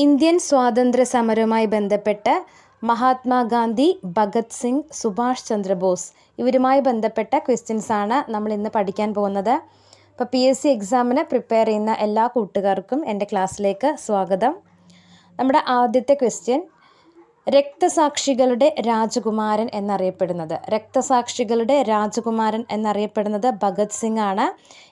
Indian സ്വാതന്ത്ര്യ സമരവുമായി ബന്ധപ്പെട്ട് മഹാത്മാഗാന്ധി ഭഗത് സിംഗ് സുഭാഷ് ചന്ദ്രബോസ് ഇവരുമായി ബന്ധപ്പെട്ട ക്വസ്റ്റ്യൻസ് ആണ് നമ്മൾ ഇന്ന് പഠിക്കാൻ പോകുന്നത്. അപ്പോൾ പി എസ് സി എക്സാമിന് പ്രിപ്പയർ ചെയ്യുന്ന എല്ലാ കൂട്ടുകാർക്കും എന്റെ ക്ലാസ്സിലേക്ക് സ്വാഗതം. നമ്മുടെ ആദ്യത്തെ ക്വസ്റ്റ്യൻ രക്തസാക്ഷികളുടെ രാജകുമാരൻ എന്നറിയപ്പെടുന്നത്. രക്തസാക്ഷികളുടെ രാജകുമാരൻ എന്നറിയപ്പെടുന്നത് ഭഗത് സിംഗ് ആണ്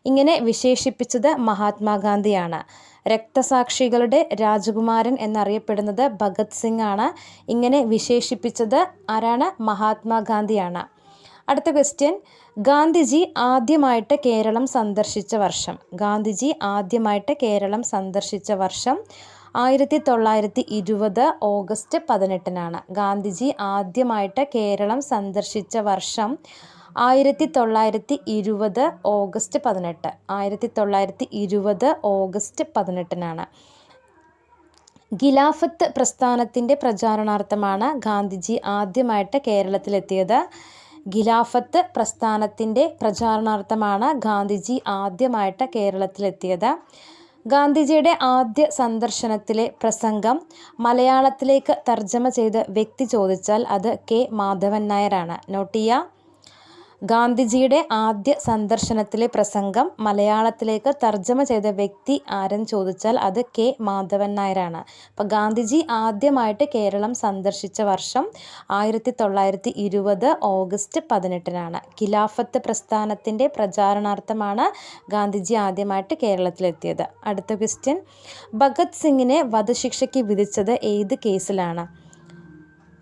ഇങ്ങനെ വിശേഷിപ്പിച്ചത് മഹാത്മാഗാന്ധിയാണ്. രക്തസാക്ഷികളുടെ രാജകുമാരൻ എന്നറിയപ്പെടുന്നത് ഭഗത് സിംഗ് ആണ് ഇങ്ങനെ വിശേഷിപ്പിച്ചത് ആരാണ്? മഹാത്മാഗാന്ധിയാണ്. അടുത്ത ക്വസ്റ്റ്യൻ ഗാന്ധിജി ആദ്യമായിട്ട് കേരളം സന്ദർശിച്ച വർഷം. ഗാന്ധിജി ആദ്യമായിട്ട് കേരളം സന്ദർശിച്ച വർഷം ആയിരത്തി തൊള്ളായിരത്തി ഇരുപത് ഓഗസ്റ്റ് പതിനെട്ടിനാണ്. ഗാന്ധിജി ആദ്യമായിട്ട് കേരളം സന്ദർശിച്ച വർഷം ആയിരത്തി തൊള്ളായിരത്തി ഇരുപത് ഓഗസ്റ്റ് പതിനെട്ട്. ആയിരത്തി തൊള്ളായിരത്തി ഇരുപത് ഓഗസ്റ്റ് പതിനെട്ടിനാണ്. ഖിലാഫത്ത് പ്രസ്ഥാനത്തിന്റെ പ്രചാരണാർത്ഥമാണ് ഗാന്ധിജി ആദ്യമായിട്ട് കേരളത്തിലെത്തിയത്. ഖിലാഫത്ത് പ്രസ്ഥാനത്തിന്റെ പ്രചാരണാർത്ഥമാണ് ഗാന്ധിജി ആദ്യമായിട്ട് കേരളത്തിലെത്തിയത്. ഗാന്ധിജിയുടെ ആദ്യ സന്ദർശനത്തിലെ പ്രസംഗം മലയാളത്തിലേക്ക് തർജമ ചെയ്ത വ്യക്തി ചോദിച്ചാൽ അത് കെ മാധവൻ നായരാണ്. നോട്ട് ചെയ്യുക ഗാന്ധിജിയുടെ ആദ്യ സന്ദർശനത്തിലെ പ്രസംഗം മലയാളത്തിലേക്ക് തർജമ ചെയ്ത വ്യക്തി ആരെന്ന് ചോദിച്ചാൽ അത് കെ മാധവൻ നായരാണ്. അപ്പോൾ ഗാന്ധിജി ആദ്യമായിട്ട് കേരളം സന്ദർശിച്ച വർഷം ആയിരത്തി തൊള്ളായിരത്തി ഇരുപത് ഓഗസ്റ്റ് പതിനെട്ടിനാണ്. ഖിലാഫത്ത് പ്രസ്ഥാനത്തിന്റെ പ്രചാരണാർത്ഥമാണ് ഗാന്ധിജി ആദ്യമായിട്ട് കേരളത്തിലെത്തിയത്. അടുത്ത ക്വസ്റ്റ്യൻ ഭഗത് സിംഗിനെ വധശിക്ഷയ്ക്ക് വിധിച്ചത് ഏത് കേസിലാണ്?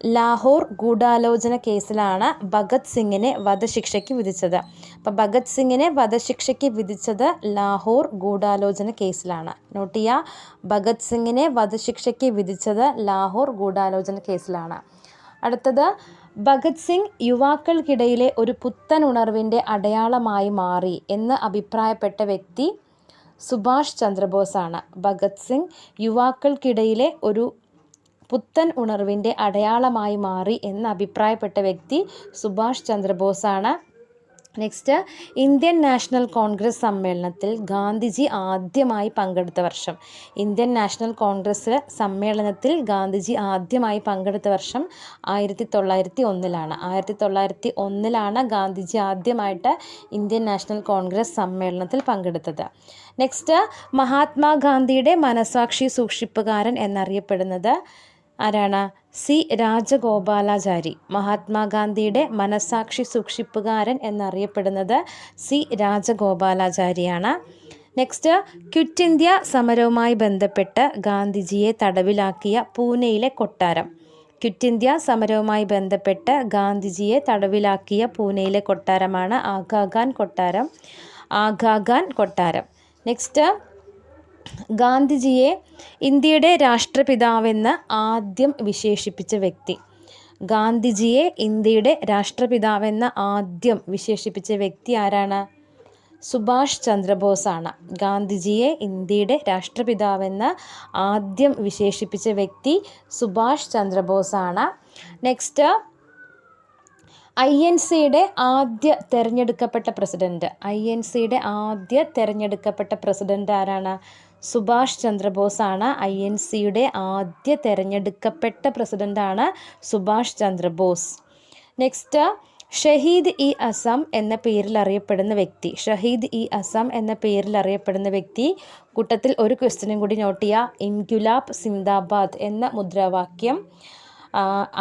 ലാഹോർ ഗൂഢാലോചന കേസിലാണ് ഭഗത് സിംഗിനെ വധശിക്ഷയ്ക്ക് വിധിച്ചത്. അപ്പം ഭഗത് സിംഗിനെ വധശിക്ഷയ്ക്ക് വിധിച്ചത് ലാഹോർ ഗൂഢാലോചന കേസിലാണ്. നോട്ട് ചെയ്യുക ഭഗത് സിംഗിനെ വധശിക്ഷയ്ക്ക് വിധിച്ചത് ലാഹോർ ഗൂഢാലോചന കേസിലാണ്. അടുത്തത് ഭഗത് സിംഗ് യുവാക്കൾക്കിടയിലെ ഒരു പുത്തൻ ഉണർവിന്റെ അടയാളമായി മാറി എന്ന് അഭിപ്രായപ്പെട്ട വ്യക്തി സുഭാഷ് ചന്ദ്രബോസാണ്. ഭഗത് സിംഗ് യുവാക്കൾക്കിടയിലെ ഒരു പുത്തൻ ഉണർവിന്റെ അടയാളമായി മാറി എന്ന് അഭിപ്രായപ്പെട്ട വ്യക്തി സുഭാഷ് ചന്ദ്രബോസാണ്. നെക്സ്റ്റ് ഇന്ത്യൻ നാഷണൽ കോൺഗ്രസ് സമ്മേളനത്തിൽ ഗാന്ധിജി ആദ്യമായി പങ്കെടുത്ത വർഷം. ഇന്ത്യൻ നാഷണൽ കോൺഗ്രസ് സമ്മേളനത്തിൽ ഗാന്ധിജി ആദ്യമായി പങ്കെടുത്ത വർഷം ആയിരത്തി തൊള്ളായിരത്തി ഒന്നിലാണ് ആയിരത്തി തൊള്ളായിരത്തി ഒന്നിലാണ് ഗാന്ധിജി ആദ്യമായിട്ട് ഇന്ത്യൻ നാഷണൽ കോൺഗ്രസ് സമ്മേളനത്തിൽ പങ്കെടുത്തത്. നെക്സ്റ്റ് മഹാത്മാഗാന്ധിയുടെ മനസാക്ഷി സൂക്ഷിപ്പുകാരൻ എന്നറിയപ്പെടുന്നത് ആരാണ്? സി. രാജഗോപാലാചാരി. മഹാത്മാഗാന്ധിയുടെ മനസാക്ഷി സൂക്ഷിപ്പുകാരൻ എന്നറിയപ്പെടുന്നത് സി. രാജഗോപാലാചാരിയാണ്. നെക്സ്റ്റ് ക്വിറ്റ് ഇന്ത്യ സമരവുമായി ബന്ധപ്പെട്ട് ഗാന്ധിജിയെ തടവിലാക്കിയ പൂനെയിലെ കൊട്ടാരം. ക്വിറ്റ് ഇന്ത്യ സമരവുമായി ബന്ധപ്പെട്ട് ഗാന്ധിജിയെ തടവിലാക്കിയ പൂനെയിലെ കൊട്ടാരമാണ് ആഗാഖാൻ കൊട്ടാരം. ആഗാഖാൻ കൊട്ടാരം. നെക്സ്റ്റ് ഗാന്ധിജിയെ ഇന്ത്യയുടെ രാഷ്ട്രപിതാവെന്ന് ആദ്യം വിശേഷിപ്പിച്ച വ്യക്തി. ഗാന്ധിജിയെ ഇന്ത്യയുടെ രാഷ്ട്രപിതാവെന്ന് ആദ്യം വിശേഷിപ്പിച്ച വ്യക്തി ആരാണ്? സുഭാഷ് ചന്ദ്രബോസാണ്. ഗാന്ധിജിയെ ഇന്ത്യയുടെ രാഷ്ട്രപിതാവെന്ന് ആദ്യം വിശേഷിപ്പിച്ച വ്യക്തി സുഭാഷ് ചന്ദ്രബോസാണ്. നെക്സ്റ്റ് ഐ എൻ സിയുടെ ആദ്യ തിരഞ്ഞെടുക്കപ്പെട്ട പ്രസിഡന്റ് ഐ എൻ സിയുടെ ആദ്യ തിരഞ്ഞെടുക്കപ്പെട്ട പ്രസിഡന്റ് ആരാണ്? സുഭാഷ് ചന്ദ്രബോസാണ് ഐ എൻ സിയുടെ ആദ്യ തെരഞ്ഞെടുക്കപ്പെട്ട പ്രസിഡന്റാണ് സുഭാഷ് ചന്ദ്രബോസ്. നെക്സ്റ്റ് ഷഹീദ് ഇ അസം എന്ന പേരിൽ അറിയപ്പെടുന്ന വ്യക്തി. ഷഹീദ് ഇ അസം എന്ന പേരിൽ അറിയപ്പെടുന്ന വ്യക്തി കൂട്ടത്തിൽ ഒരു ക്വസ്റ്റ്യനും കൂടി നോട്ട് ചെയ്യുക. ഇൻഗുലാബ് സിന്ദാബാദ് എന്ന മുദ്രാവാക്യം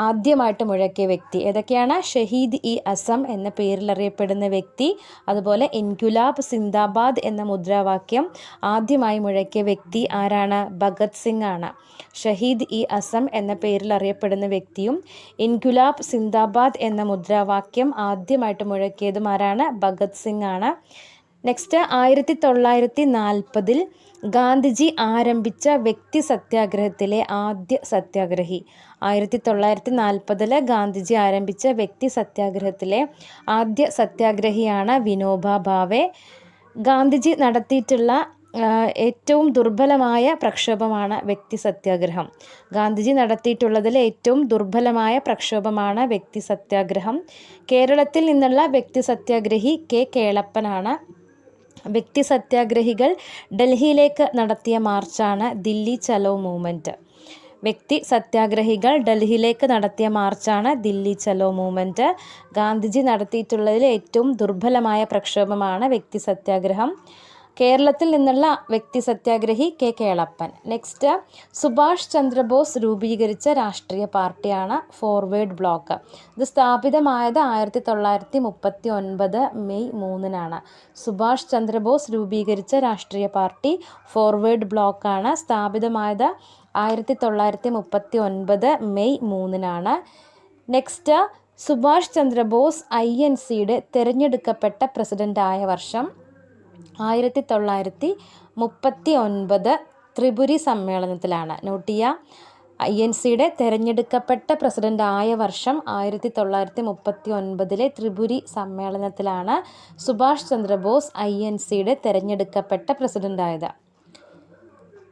ആദ്യമായിട്ട് മുഴക്കിയ വ്യക്തി ഏതൊക്കെയാണ്? ഷഹീദ് ഇ അസം എന്ന പേരിൽ അറിയപ്പെടുന്ന വ്യക്തി അതുപോലെ ഇൻഗുലാബ് സിന്ദാബാദ് എന്ന മുദ്രാവാക്യം ആദ്യമായി മുഴക്കിയ വ്യക്തി ആരാണ്? ഭഗത് സിംഗ് ആണ്. ഷഹീദ് ഇ അസം എന്ന പേരിൽ അറിയപ്പെടുന്ന വ്യക്തിയും ഇൻഗുലാബ് സിന്ദാബാദ് എന്ന മുദ്രാവാക്യം ആദ്യമായിട്ട് മുഴക്കിയതും ആരാണ്? ഭഗത് സിംഗ് ആണ്. നെക്സ്റ്റ് ആയിരത്തി തൊള്ളായിരത്തി നാൽപ്പതിൽ ഗാന്ധിജി ആരംഭിച്ച വ്യക്തി സത്യാഗ്രഹത്തിലെ ആദ്യ സത്യാഗ്രഹി. ആയിരത്തി തൊള്ളായിരത്തി നാൽപ്പതിൽ ഗാന്ധിജി ആരംഭിച്ച വ്യക്തി സത്യാഗ്രഹത്തിലെ ആദ്യ സത്യാഗ്രഹിയാണ് വിനോബ ഭാവെ. ഗാന്ധിജി നടത്തിയിട്ടുള്ള ഏറ്റവും ദുർബലമായ പ്രക്ഷോഭമാണ് വ്യക്തി സത്യാഗ്രഹം. ഗാന്ധിജി നടത്തിയിട്ടുള്ളതിൽ ഏറ്റവും ദുർബലമായ പ്രക്ഷോഭമാണ് വ്യക്തി സത്യാഗ്രഹം. കേരളത്തിൽ നിന്നുള്ള വ്യക്തി സത്യാഗ്രഹി കെ കേളപ്പനാണ്. വ്യക്തി സത്യാഗ്രഹികൾ ഡൽഹിയിലേക്ക് നടത്തിയ മാർച്ചാണ് ദില്ലി ചലോ മൂവ്മെന്റ് വ്യക്തി സത്യാഗ്രഹികൾ ഡൽഹിയിലേക്ക് നടത്തിയ മാർച്ചാണ് ദില്ലി ചലോ മൂവ്മെന്റ് ഗാന്ധിജി നടത്തിയിട്ടുള്ളതിൽ ഏറ്റവും ദുർബലമായ പ്രക്ഷോഭമാണ് വ്യക്തി സത്യാഗ്രഹം. കേരളത്തിൽ നിന്നുള്ള വ്യക്തി സത്യാഗ്രഹി കെ കേളപ്പൻ. നെക്സ്റ്റ് സുഭാഷ് ചന്ദ്രബോസ് രൂപീകരിച്ച രാഷ്ട്രീയ പാർട്ടിയാണ് ഫോർവേഡ് ബ്ലോക്ക് ഇത് സ്ഥാപിതമായത് ആയിരത്തി തൊള്ളായിരത്തി മുപ്പത്തി ഒൻപത് മെയ് മൂന്നിനാണ്. സുഭാഷ് ചന്ദ്രബോസ് രൂപീകരിച്ച രാഷ്ട്രീയ പാർട്ടി ഫോർവേഡ് ബ്ലോക്കാണ് സ്ഥാപിതമായത് ആയിരത്തി തൊള്ളായിരത്തി മുപ്പത്തി ഒൻപത് മെയ് മൂന്നിനാണ്. Next Subhash Chandrabose I N സിയുടെ തിരഞ്ഞെടുക്കപ്പെട്ട പ്രസിഡന്റായ വർഷം ആയിരത്തി തൊള്ളായിരത്തി മുപ്പത്തി ഒൻപത് ത്രിപുരി സമ്മേളനത്തിലാണ് നോട്ടിയ ഐ എൻ സിയുടെ തെരഞ്ഞെടുക്കപ്പെട്ട പ്രസിഡന്റ് ആയ വർഷം ആയിരത്തി തൊള്ളായിരത്തി മുപ്പത്തി ഒൻപതിലെ ത്രിപുരി സമ്മേളനത്തിലാണ് സുഭാഷ് ചന്ദ്രബോസ് ഐ എൻ സിയുടെ തിരഞ്ഞെടുക്കപ്പെട്ട പ്രസിഡന്റായത്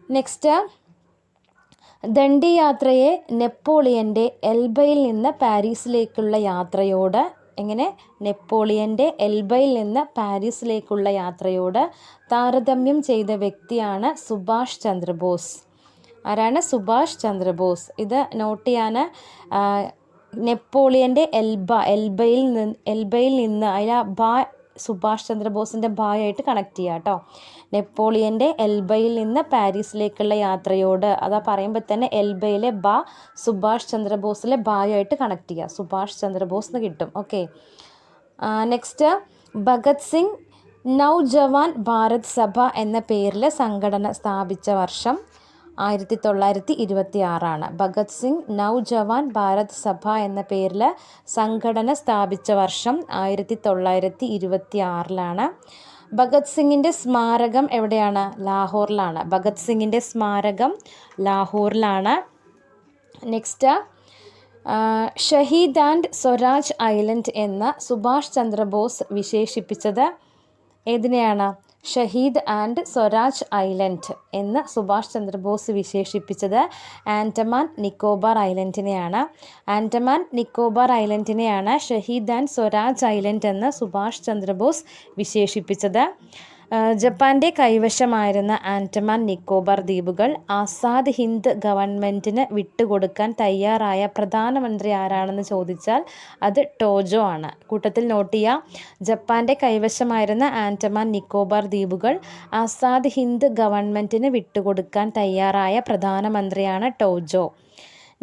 നെക്സ്റ്റ് ദണ്ഡി യാത്രയെ നെപ്പോളിയന്റെ എൽബയിൽ നിന്ന് പാരീസിലേക്കുള്ള യാത്രയോട് എങ്ങനെ നെപ്പോളിയന്റെ എൽബയിൽ നിന്ന് പാരീസിലേക്കുള്ള യാത്രയോട് താരതമ്യം ചെയ്ത വ്യക്തിയാണ് സുഭാഷ് ചന്ദ്രബോസ്. ആരാണ് സുഭാഷ് ചന്ദ്രബോസ്? ഇത് നോട്ട് ചെയ്യാൻ നെപ്പോളിയന്റെ എൽബ എൽബയിൽ നിന്ന് എൽബയിൽ നിന്ന് അതിൽ ബാ സുഭാഷ് ചന്ദ്രബോസിന്റെ ബായായിട്ട് കണക്ട് ചെയ്യുക കേട്ടോ. നെപ്പോളിയന്റെ എൽബയിൽ നിന്ന് പാരീസിലേക്കുള്ള യാത്രയോട് അതാ പറയുമ്പോൾ തന്നെ എൽബയിലെ ബ സുഭാഷ് ചന്ദ്രബോസിലെ ബായായിട്ട് കണക്ട് ചെയ്യുക സുഭാഷ് ചന്ദ്രബോസ് എന്ന് കിട്ടും. ഓക്കെ നെക്സ്റ്റ് ഭഗത് സിംഗ് നൗജവാൻ ഭാരത് സഭ എന്ന പേരിൽ സംഘടന സ്ഥാപിച്ച വർഷം ആയിരത്തി തൊള്ളായിരത്തി ഇരുപത്തി ആറാണ് ഭഗത് സിംഗ് നവജവാൻ ഭാരത് സഭ എന്ന പേരിൽ സംഘടന സ്ഥാപിച്ച വർഷം ആയിരത്തി തൊള്ളായിരത്തി ഇരുപത്തി ആറിലാണ് ഭഗത് സിംഗിന്റെ സ്മാരകം എവിടെയാണ്? ലാഹോറിലാണ്. ഭഗത് സിംഗിന്റെ സ്മാരകം ലാഹോറിലാണ്. Next Shaheed and Swaraj island എന്ന് സുഭാഷ് ചന്ദ്രബോസ് വിശേഷിപ്പിച്ചത് ഏതിനെയാണ്? ഷഹീദ് ആൻഡ് സ്വരാജ് ഐലൻഡ് എന്ന് സുഭാഷ് ചന്ദ്രബോസ് വിശേഷിപ്പിച്ചത് ആൻഡമാൻ നിക്കോബാർ ഐലൻഡിനെയാണ്. ആൻഡമാൻ നിക്കോബാർ ഐലൻഡിനെയാണ് ഷഹീദ് ആൻഡ് സ്വരാജ് ഐലൻഡ് എന്ന് സുഭാഷ് ചന്ദ്രബോസ് വിശേഷിപ്പിച്ചത്. ജപ്പാന്റെ കൈവശമായിരുന്ന ആൻഡമാൻ നിക്കോബാർ ദ്വീപുകൾ ആസാദ് ഹിന്ദ് ഗവൺമെന്റിന് വിട്ടുകൊടുക്കാൻ തയ്യാറായ പ്രധാനമന്ത്രി ആരാണെന്ന് ചോദിച്ചാൽ അത് ടോജോ ആണ്. കൂട്ടത്തിൽ നോട്ട് ചെയ്യാം. ജപ്പാന്റെ കൈവശമായിരുന്ന ആൻഡമാൻ നിക്കോബാർ ദ്വീപുകൾ ആസാദ് ഹിന്ദ് ഗവൺമെന്റിന് വിട്ടുകൊടുക്കാൻ തയ്യാറായ പ്രധാനമന്ത്രിയാണ് ടോജോ.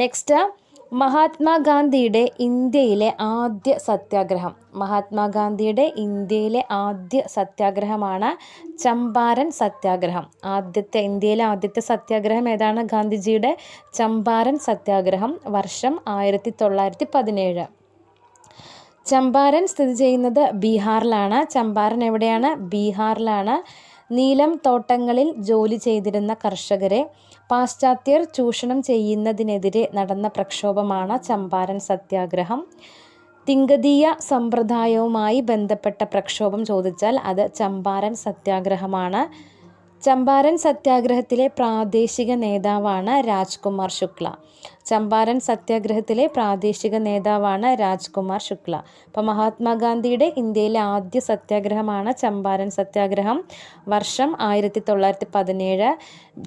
നെക്സ്റ്റ് മഹാത്മാഗാന്ധിയുടെ ഇന്ത്യയിലെ ആദ്യ സത്യാഗ്രഹം. മഹാത്മാഗാന്ധിയുടെ ഇന്ത്യയിലെ ആദ്യ സത്യാഗ്രഹമാണ് ചമ്പാരൻ സത്യാഗ്രഹം. ആദ്യത്തെ ഇന്ത്യയിലെ ആദ്യത്തെ സത്യാഗ്രഹം ഏതാണ്? ഗാന്ധിജിയുടെ ചമ്പാരൻ സത്യാഗ്രഹം വർഷം ആയിരത്തി തൊള്ളായിരത്തി പതിനേഴ് ചമ്പാരൻ സ്ഥിതി ചെയ്യുന്നത് ബീഹാറിലാണ്. ചമ്പാരൻ എവിടെയാണ്? ബീഹാറിലാണ്. നീലം തോട്ടങ്ങളിൽ ജോലി ചെയ്തിരുന്ന കർഷകരെ പാശ്ചാത്യർ ചൂഷണം ചെയ്യുന്നതിനെതിരെ നടന്ന പ്രക്ഷോഭമാണ് ചമ്പാരൻ സത്യാഗ്രഹം. തിങ്കതീയ സമ്പ്രദായവുമായി ബന്ധപ്പെട്ട പ്രക്ഷോഭം ചോദിച്ചാൽ അത് ചമ്പാരൻ സത്യാഗ്രഹമാണ്. ചമ്പാരൻ സത്യാഗ്രഹത്തിലെ പ്രാദേശിക നേതാവാണ് രാജ്കുമാർ ശുക്ല. ചമ്പാരൻ സത്യാഗ്രഹത്തിലെ പ്രാദേശിക നേതാവാണ് രാജ്കുമാർ ശുക്ല. അപ്പോൾ മഹാത്മാഗാന്ധിയുടെ ഇന്ത്യയിലെ ആദ്യ സത്യാഗ്രഹമാണ് ചമ്പാരൻ സത്യാഗ്രഹം. വർഷം ആയിരത്തി തൊള്ളായിരത്തി പതിനേഴ്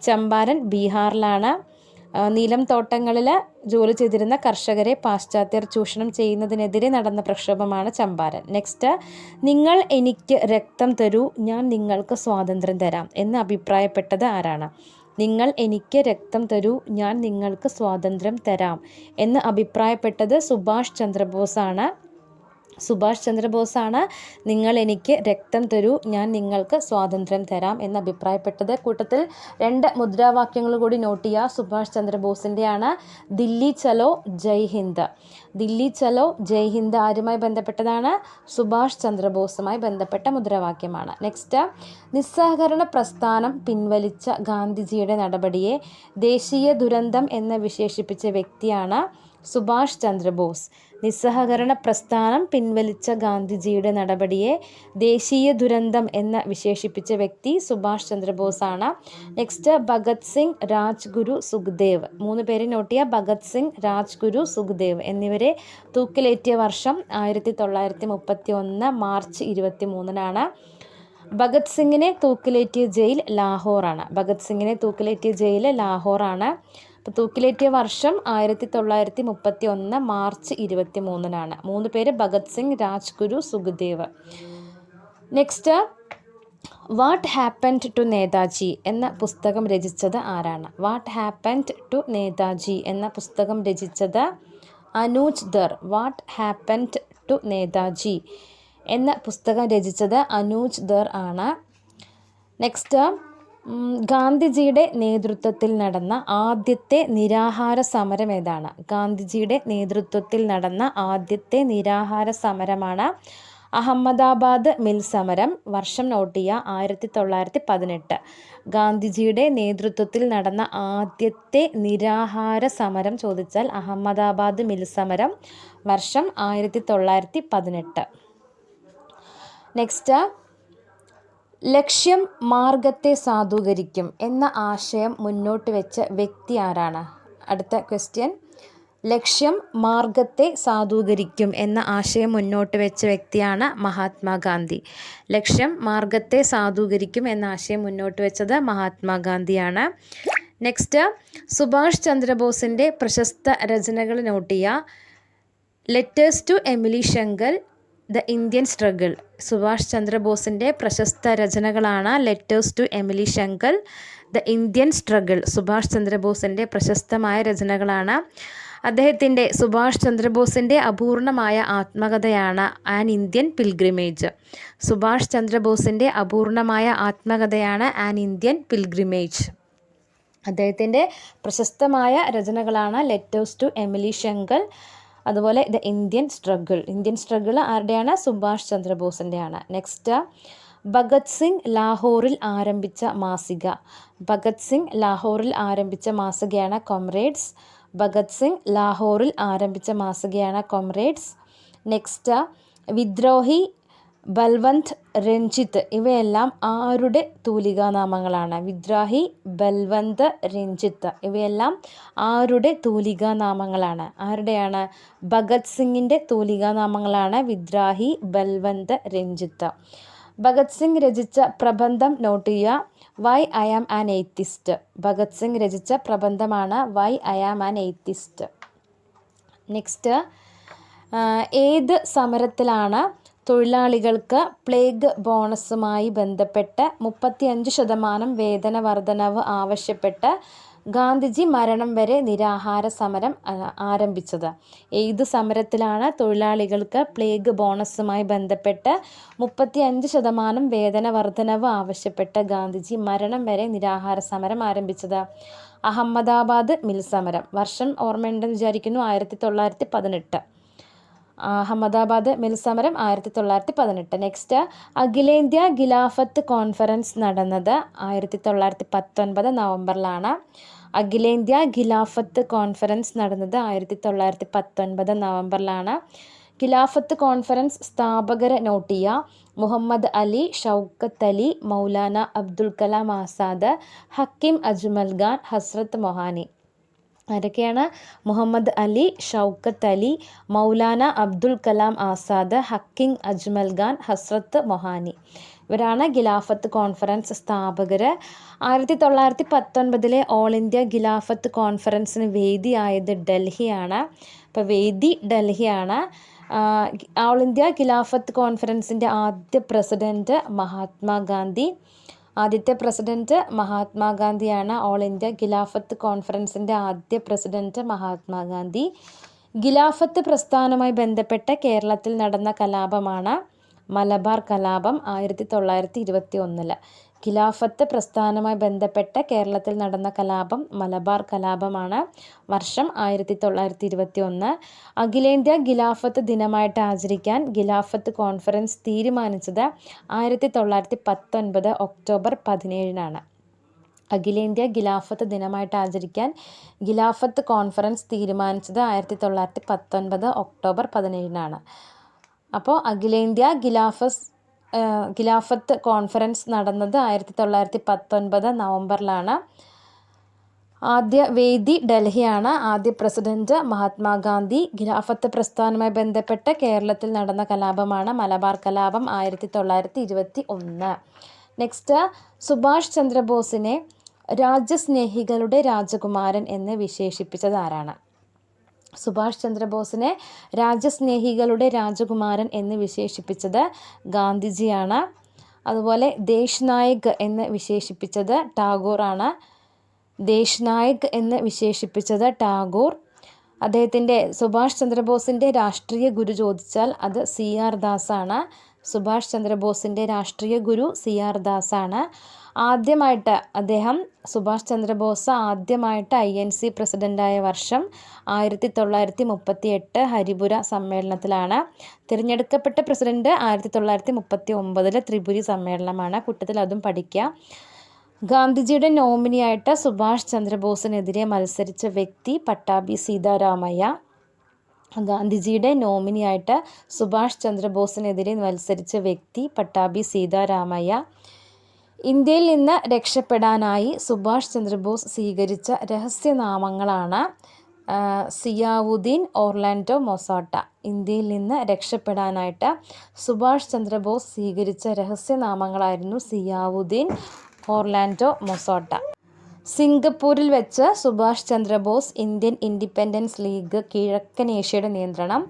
ചമ്പാരൻ ബീഹാറിലാണ്. നീലം തോട്ടങ്ങളിൽ ജോലി ചെയ്തിരുന്ന കർഷകരെ പാശ്ചാത്യർ ചൂഷണം ചെയ്യുന്നതിനെതിരെ നടന്ന പ്രക്ഷോഭമാണ് ചമ്പാരൻ. നെക്സ്റ്റ് നിങ്ങൾ എനിക്ക് രക്തം തരൂ ഞാൻ നിങ്ങൾക്ക് സ്വാതന്ത്ര്യം തരാം എന്ന് അഭിപ്രായപ്പെട്ടത് ആരാണ്? നിങ്ങൾ എനിക്ക് രക്തം തരൂ ഞാൻ നിങ്ങൾക്ക് സ്വാതന്ത്ര്യം തരാം എന്ന് അഭിപ്രായപ്പെട്ടത് സുഭാഷ് ചന്ദ്രബോസാണ്. സുഭാഷ് ചന്ദ്രബോസാണ്. നിങ്ങൾ എനിക്ക് രക്തം തരൂ ഞാൻ നിങ്ങൾക്ക് സ്വാതന്ത്ര്യം തരാം എന്ന് അഭിപ്രായപ്പെട്ടത്. കൂട്ടത്തിൽ രണ്ട് മുദ്രാവാക്യങ്ങൾ കൂടി നോട്ട് ചെയ്യുക സുഭാഷ് ചന്ദ്രബോസിന്റെയാണ് ദില്ലി ചലോ ജയ് ഹിന്ദ് ദില്ലി ചലോ ജയ് ഹിന്ദ് ആരുമായി ബന്ധപ്പെട്ടതാണ്? സുഭാഷ് ചന്ദ്രബോസുമായി ബന്ധപ്പെട്ട മുദ്രാവാക്യമാണ്. നെക്സ്റ്റ് നിസ്സഹകരണ പ്രസ്ഥാനം പിൻവലിച്ച ഗാന്ധിജിയുടെ നടപടിയെ ദേശീയ ദുരന്തം എന്ന് വിശേഷിപ്പിച്ച വ്യക്തിയാണ് സുഭാഷ് ചന്ദ്രബോസ് നിസ്സഹകരണ പ്രസ്ഥാനം പിൻവലിച്ച ഗാന്ധിജിയുടെ നടപടിയെ ദേശീയ ദുരന്തം എന്ന് വിശേഷിപ്പിച്ച വ്യക്തി സുഭാഷ് ചന്ദ്രബോസാണ്. നെക്സ്റ്റ് ഭഗത് സിംഗ് രാജ്ഗുരു സുഖ്ദേവ്. മൂന്ന് പേരെ നോട്ടിയ ഭഗത് സിംഗ് രാജ്ഗുരു സുഖ്ദേവ് എന്നിവരെ തൂക്കിലേറ്റിയ വർഷം ആയിരത്തി തൊള്ളായിരത്തി മുപ്പത്തി ഒന്ന് മാർച്ച് ഇരുപത്തി മൂന്നിനാണ് ഭഗത് സിംഗിനെ തൂക്കിലേറ്റിയ ജയിൽ ലാഹോറാണ്. ഭഗത് സിംഗിനെ തൂക്കിലേറ്റിയ ജയിൽ ലാഹോറാണ്. അപ്പോൾ തൂക്കിലേറ്റിയ വർഷം ആയിരത്തി തൊള്ളായിരത്തി മുപ്പത്തി ഒന്ന് മാർച്ച് ഇരുപത്തി മൂന്നിനാണ് മൂന്ന് പേര് Bhagat Singh Rajguru Sukhdev. Next what happened to Netaji എന്ന പുസ്തകം രചിച്ചത് ആരാണ്? വാട്ട് ഹാപ്പൻഡ് ടു നേതാജി എന്ന പുസ്തകം രചിച്ചത് Anuj Dhar what happened to Netaji എന്ന പുസ്തകം രചിച്ചത് അനൂജ് ദർ ആണ്. നെക്സ്റ്റ് ഗാന്ധിജിയുടെ നേതൃത്വത്തിൽ നടന്ന ആദ്യത്തെ നിരാഹാര സമരം ഏതാണ്? ഗാന്ധിജിയുടെ നേതൃത്വത്തിൽ നടന്ന ആദ്യത്തെ നിരാഹാര സമരമാണ് അഹമ്മദാബാദ് മിൽ സമരം വർഷം നോട്ട് ചെയ്യുക ആയിരത്തി തൊള്ളായിരത്തി പതിനെട്ട് ഗാന്ധിജിയുടെ നേതൃത്വത്തിൽ നടന്ന ആദ്യത്തെ നിരാഹാര സമരം ചോദിച്ചാൽ അഹമ്മദാബാദ് മിൽ സമരം വർഷം ആയിരത്തി തൊള്ളായിരത്തി പതിനെട്ട് നെക്സ്റ്റ് ലക്ഷ്യം മാർഗത്തെ സാധൂകരിക്കും എന്ന ആശയം മുന്നോട്ട് വെച്ച വ്യക്തി ആരാണ്? അടുത്ത ക്വസ്റ്റ്യൻ ലക്ഷ്യം മാർഗത്തെ സാധൂകരിക്കും എന്ന ആശയം മുന്നോട്ട് വെച്ച വ്യക്തിയാണ് മഹാത്മാഗാന്ധി. ലക്ഷ്യം മാർഗത്തെ സാധൂകരിക്കും എന്ന ആശയം മുന്നോട്ട് വെച്ചത് മഹാത്മാഗാന്ധിയാണ്. നെക്സ്റ്റ് സുഭാഷ് ചന്ദ്രബോസിന്റെ പ്രശസ്ത രചനകൾ not letters to Emilie Schenkl the Indian struggle. Subhash ചന്ദ്രബോസിന്റെ പ്രശസ്ത രചനകളാണ് letters to Emilie Schenkl the Indian struggle. Subhash ചന്ദ്രബോസിന്റെ പ്രശസ്തമായ രചനകളാണ് അദ്ദേഹത്തിന്റെ സുഭാഷ് ചന്ദ്രബോസിന്റെ അപൂർണമായ ആത്മകഥയാണ് ആൻ ഇന്ത്യൻ പിൽഗ്രിമേജ് സുഭാഷ് ചന്ദ്രബോസിന്റെ അപൂർണമായ ആത്മകഥയാണ് ആൻ ഇന്ത്യൻ പിൽഗ്രിമേജ് അദ്ദേഹത്തിന്റെ പ്രശസ്തമായ രചനകളാണ് ലെറ്റേഴ്സ് ടു എമിലി ശങ്കൽ അതുപോലെ the Indian struggle. Indian struggle ആരുടെയാണ്? Subhash ചന്ദ്രബോസിന്റെയാണ് നെക്സ്റ്റ് ഭഗത് സിംഗ് ലാഹോറിൽ ആരംഭിച്ച മാസിക. ഭഗത് സിംഗ് ലാഹോറിൽ ആരംഭിച്ച മാസികയാണ് കൊമ്രേഡ്സ് ഭഗത് സിംഗ് ലാഹോറിൽ ആരംഭിച്ച മാസികയാണ് കൊമ്രേഡ്സ് നെക്സ്റ്റ് വിദ്രോഹി ബൽവന്ത് രഞ്ജിത്ത് ഇവയെല്ലാം ആരുടെ തൂലികാനാമങ്ങളാണ്? വിദ്രാഹി ബൽവന്ത് രഞ്ജിത്ത് ഇവയെല്ലാം ആരുടെ തൂലികാനാമങ്ങളാണ്? ആരുടെയാണ്? ഭഗത് സിംഗിന്റെ തൂലികാനാമങ്ങളാണ് വിദ്രാഹി ബൽവന്ത് രഞ്ജിത്ത്. ഭഗത് സിംഗ് രചിച്ച പ്രബന്ധം നോട്ട് ചെയ്യുക. Why I am an atheist. Bhagat Singh രചിച്ച പ്രബന്ധമാണ് why I am an atheist. Next ഏത് സമരത്തിലാണ് തൊഴിലാളികൾക്ക് പ്ലേഗ് ബോണസുമായി ബന്ധപ്പെട്ട് മുപ്പത്തിയഞ്ച് ശതമാനം വേതന വർധനവ് ആവശ്യപ്പെട്ട് ഗാന്ധിജി മരണം വരെ നിരാഹാര സമരം ആരംഭിച്ചത്. ഏത് സമരത്തിലാണ് തൊഴിലാളികൾക്ക് പ്ലേഗ് ബോണസുമായി ബന്ധപ്പെട്ട് മുപ്പത്തിയഞ്ച് ശതമാനം വേതന വർധനവ് ആവശ്യപ്പെട്ട് ഗാന്ധിജി മരണം വരെ നിരാഹാര സമരം ആരംഭിച്ചത്? അഹമ്മദാബാദ് മിൽ സമരം വർഷം ഓർമ്മയുണ്ടെന്ന് വിചാരിക്കുന്നു ആയിരത്തി തൊള്ളായിരത്തി പതിനെട്ട് അഹമ്മദാബാദ് മിൽ സമരം ആയിരത്തി തൊള്ളായിരത്തി പതിനെട്ട് നെക്സ്റ്റ് അഖിലേന്ത്യാ ഖിലാഫത്ത് കോൺഫറൻസ് നടന്നത് ആയിരത്തി തൊള്ളായിരത്തി പത്തൊൻപത് നവംബറിലാണ്. അഖിലേന്ത്യാ ഖിലാഫത്ത് കോൺഫറൻസ് നടന്നത് ആയിരത്തി തൊള്ളായിരത്തി പത്തൊൻപത് നവംബറിലാണ്. ഖിലാഫത്ത് കോൺഫറൻസ് സ്ഥാപകരെ നോട്ടിയ മുഹമ്മദ് അലി ഷൗക്കത്ത് അലി മൗലാന അബ്ദുൽ കലാം ആസാദ് ഹക്കിം അജ്മൽ ഖാൻ ഹസ്രത്ത് മൊഹാനി. ആരൊക്കെയാണ്? മുഹമ്മദ് അലി ഷൗക്കത്ത് അലി മൗലാന അബ്ദുൽ കലാം ആസാദ് ഹക്കിംഗ് അജ്മൽ ഖാൻ ഹസ്രത്ത് മൊഹാനി. ഇവരാണ് ഗിലാഫത്ത് കോൺഫറൻസ് സ്ഥാപകർ ആയിരത്തി തൊള്ളായിരത്തി പത്തൊൻപതിലെ ഓൾ ഇന്ത്യ ഖിലാഫത്ത് കോൺഫറൻസിന് വേദിയായത് ഡൽഹിയാണ്. അപ്പോൾ വേദി ഡൽഹിയാണ്. ഓൾ ഇന്ത്യ ഖിലാഫത്ത് കോൺഫറൻസിന്റെ ആദ്യ പ്രസിഡന്റ് മഹാത്മാഗാന്ധി. ആദ്യത്തെ പ്രസിഡന്റ് മഹാത്മാഗാന്ധിയാണ്. ഓൾ ഇന്ത്യ ഖിലാഫത്ത് കോൺഫറൻസിന്റെ ആദ്യ പ്രസിഡന്റ് മഹാത്മാഗാന്ധി. ഖിലാഫത്ത് പ്രസ്ഥാനവുമായി ബന്ധപ്പെട്ട കേരളത്തിൽ നടന്ന കലാപമാണ് മലബാർ കലാപം ആയിരത്തി തൊള്ളായിരത്തി ഇരുപത്തി ഒന്നിൽ. ഖിലാഫത്ത് പ്രസ്ഥാനവുമായി ബന്ധപ്പെട്ട് കേരളത്തിൽ നടന്ന കലാപം മലബാർ കലാപമാണ്. വർഷം ആയിരത്തി തൊള്ളായിരത്തി ഇരുപത്തി ഒന്ന് അഖിലേന്ത്യാ ഖിലാഫത്ത് ദിനമായിട്ട് ആചരിക്കാൻ ഖിലാഫത്ത് കോൺഫറൻസ് തീരുമാനിച്ചത് ആയിരത്തി തൊള്ളായിരത്തി പത്തൊൻപത് ഒക്ടോബർ പതിനേഴിനാണ്. അഖിലേന്ത്യാ ഖിലാഫത്ത് ദിനമായിട്ട് ആചരിക്കാൻ ഖിലാഫത്ത് കോൺഫറൻസ് തീരുമാനിച്ചത് ആയിരത്തി തൊള്ളായിരത്തി പത്തൊൻപത് ഒക്ടോബർ പതിനേഴിനാണ്. അപ്പോൾ അഖിലേന്ത്യാ ഖിലാഫസ് ഖിലാഫത്ത് കോൺഫറൻസ് നടന്നത് ആയിരത്തി തൊള്ളായിരത്തി പത്തൊൻപത് നവംബറിലാണ്. ആദ്യ വേദി ഡൽഹിയാണ്. ആദ്യ പ്രസിഡന്റ് മഹാത്മാഗാന്ധി ഖിലാഫത്ത് പ്രസ്ഥാനവുമായി ബന്ധപ്പെട്ട് കേരളത്തിൽ നടന്ന കലാപമാണ് മലബാർ കലാപം ആയിരത്തി തൊള്ളായിരത്തി ഇരുപത്തി ഒന്ന് നെക്സ്റ്റ് സുഭാഷ് ചന്ദ്രബോസിനെ രാജ്യസ്നേഹികളുടെ രാജകുമാരൻ എന്ന് വിശേഷിപ്പിച്ചത് ആരാണ്? സുഭാഷ് ചന്ദ്രബോസിനെ രാജ്യസ്നേഹികളുടെ രാജകുമാരൻ എന്ന് വിശേഷിപ്പിച്ചത് ഗാന്ധിജിയാണ്. അതുപോലെ ദേശ് നായക് എന്ന് വിശേഷിപ്പിച്ചത് ടാഗോറാണ്. ദേശ് നായക് എന്ന് വിശേഷിപ്പിച്ചത് ടാഗോർ. അദ്ദേഹത്തിന്റെ സുഭാഷ് ചന്ദ്രബോസിന്റെ രാഷ്ട്രീയ ഗുരു ചോദിച്ചാൽ അത് സി ആർ ദാസാണ്. സുഭാഷ് ചന്ദ്രബോസിന്റെ രാഷ്ട്രീയ ഗുരു സി ആർ ദാസാണ്. ആദ്യമായിട്ട് അദ്ദേഹം സുഭാഷ് ചന്ദ്രബോസ് ആദ്യമായിട്ട് ഐ എൻ സി പ്രസിഡന്റായ വർഷം ആയിരത്തി തൊള്ളായിരത്തി മുപ്പത്തി എട്ട് ഹരിപുര സമ്മേളനത്തിലാണ്. തിരഞ്ഞെടുക്കപ്പെട്ട പ്രസിഡന്റ് ആയിരത്തി തൊള്ളായിരത്തി മുപ്പത്തി ഒമ്പതിലെ ത്രിപുരി സമ്മേളനമാണ്. കൂട്ടത്തിൽ അതും പഠിക്കുക ഗാന്ധിജിയുടെ നോമിനിയായിട്ട് സുഭാഷ് ചന്ദ്രബോസിനെതിരെ മത്സരിച്ച വ്യക്തി പട്ടാഭി സീതാരാമയ്യ. ഗാന്ധിജിയുടെ നോമിനിയായിട്ട് സുഭാഷ് ചന്ദ്രബോസിനെതിരെ മത്സരിച്ച വ്യക്തി പട്ടാഭി സീതാരാമയ്യ. ഇന്ത്യയിൽ നിന്ന് രക്ഷപ്പെടാനായി സുഭാഷ് ചന്ദ്രബോസ് സ്വീകരിച്ച രഹസ്യനാമങ്ങളാണ് സിയാവുദ്ദീൻ ഓർലാൻഡോ മൊസാട്ട. ഇന്ത്യയിൽ നിന്ന് രക്ഷപ്പെടാനായിട്ട് സുഭാഷ് ചന്ദ്രബോസ് സ്വീകരിച്ച രഹസ്യനാമങ്ങളായിരുന്നു സിയാവുദ്ദീൻ ഓർലാൻഡോ മൊസോട്ട. സിംഗപ്പൂരിൽ വെച്ച് Subhash Chandrabose Indian Independence League കിഴക്കൻ ഏഷ്യയുടെ നിയന്ത്രണം.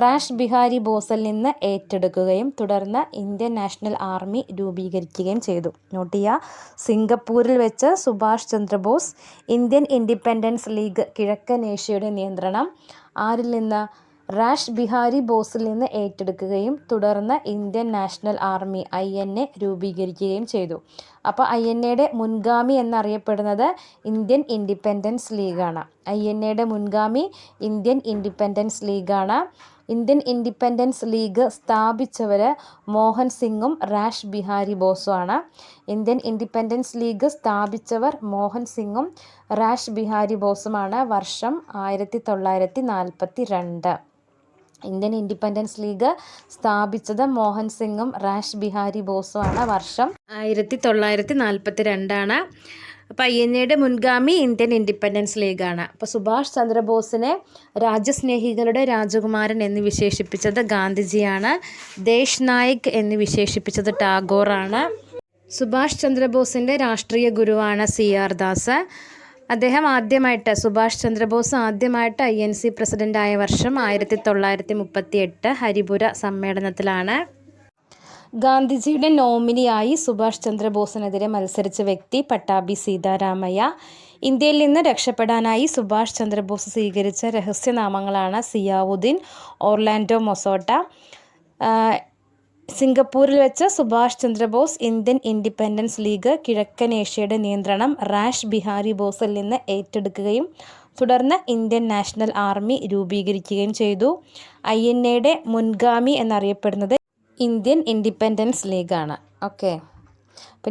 റാഷ് ബിഹാരി ബോസിൽ നിന്ന് ഏറ്റെടുക്കുകയും തുടർന്ന് ഇന്ത്യൻ നാഷണൽ ആർമി രൂപീകരിക്കുകയും ചെയ്തു. നോട്ട് ചെയ്യുക സിംഗപ്പൂരിൽ വെച്ച് Subhash Chandrabose Indian Independence League കിഴക്കൻ ഏഷ്യയുടെ നിയന്ത്രണം ആരിൽ നിന്ന് റാഷ് ബിഹാരി ബോസിൽ നിന്ന് ഏറ്റെടുക്കുകയും തുടർന്ന് Indian National Army I N A രൂപീകരിക്കുകയും ചെയ്തു. അപ്പോൾ ഐ എൻ എയുടെ മുൻഗാമി എന്നറിയപ്പെടുന്നത് ഇന്ത്യൻ ഇൻഡിപെൻഡൻസ് ലീഗാണ്. ഐ എൻ എയുടെ മുൻഗാമി ഇന്ത്യൻ ഇൻഡിപെൻഡൻസ് ലീഗാണ്. ഇന്ത്യൻ ഇൻഡിപെൻഡൻസ് ലീഗ് സ്ഥാപിച്ചവർ മോഹൻ സിംഗും റാഷ് ബിഹാരി ബോസുമാണ് ഇന്ത്യൻ ഇൻഡിപെൻഡൻസ് ലീഗ് സ്ഥാപിച്ചവർ മോഹൻ സിംഗും റാഷ് ബിഹാരി ബോസുമാണ് വർഷം ആയിരത്തി തൊള്ളായിരത്തി നാൽപ്പത്തി രണ്ട് ഇന്ത്യൻ ഇൻഡിപെൻഡൻസ് ലീഗ് സ്ഥാപിച്ചത് മോഹൻ സിംഗും റാഷ് ബിഹാരി ബോസുമാണ് വർഷം ആയിരത്തി തൊള്ളായിരത്തി നാൽപ്പത്തി രണ്ടാണ് അപ്പോൾ ഐ എൻ എയുടെ മുൻഗാമി ഇന്ത്യൻ ഇൻഡിപെൻഡൻസ് ലീഗാണ്. അപ്പോൾ സുഭാഷ് ചന്ദ്രബോസിനെ രാജ്യസ്നേഹികളുടെ രാജകുമാരൻ എന്ന് വിശേഷിപ്പിച്ചത് ഗാന്ധിജിയാണ്. ദേശ് നായിക് എന്ന് വിശേഷിപ്പിച്ചത് ടാഗോറാണ്. സുഭാഷ് ചന്ദ്രബോസിന്റെ രാഷ്ട്രീയ ഗുരുവാണ് സി ആർ ദാസ്. അദ്ദേഹം ആദ്യമായിട്ട് സുഭാഷ് ചന്ദ്രബോസ് ആദ്യമായിട്ട് ഐ എൻ സി പ്രസിഡന്റായ വർഷം ആയിരത്തി തൊള്ളായിരത്തി മുപ്പത്തി എട്ട് ഹരിപുര സമ്മേളനത്തിലാണ്. ഗാന്ധിജിയുടെ നോമിനിയായി സുഭാഷ് ചന്ദ്രബോസിനെതിരെ മത്സരിച്ച വ്യക്തി പട്ടാഭി സീതാരാമയ്യ. ഇന്ത്യയിൽ നിന്ന് രക്ഷപ്പെടാനായി സുഭാഷ് ചന്ദ്രബോസ് സ്വീകരിച്ച രഹസ്യനാമങ്ങളാണ് സിയാവുദ്ദീൻ ഓർലാൻഡോ മൊസോട്ട. സിംഗപ്പൂരിൽ വെച്ച് Subhash Chandrabose Indian Independence League കിഴക്കൻ ഏഷ്യയുടെ നിയന്ത്രണം റാഷ് ബിഹാരി ബോസിൽ നിന്ന് ഏറ്റെടുക്കുകയും തുടർന്ന് ഇന്ത്യൻ നാഷണൽ ആർമി രൂപീകരിക്കുകയും ചെയ്തു. ഐ എൻ എയുടെ മുൻഗാമി എന്നറിയപ്പെടുന്നത് ഇന്ത്യൻ ഇൻഡിപെൻഡൻസ് ലീഗാണ്. ഓക്കെ.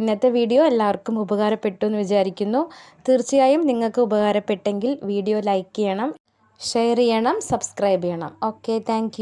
ഇന്നത്തെ വീഡിയോ എല്ലാവർക്കും ഉപകാരപ്പെട്ടു എന്ന് വിചാരിക്കുന്നു. തീർച്ചയായും നിങ്ങൾക്ക് ഉപകാരപ്പെട്ടെങ്കിൽ വീഡിയോ ലൈക്ക് ചെയ്യണം ഷെയർ ചെയ്യണം സബ്സ്ക്രൈബ് ചെയ്യണം. Okay thank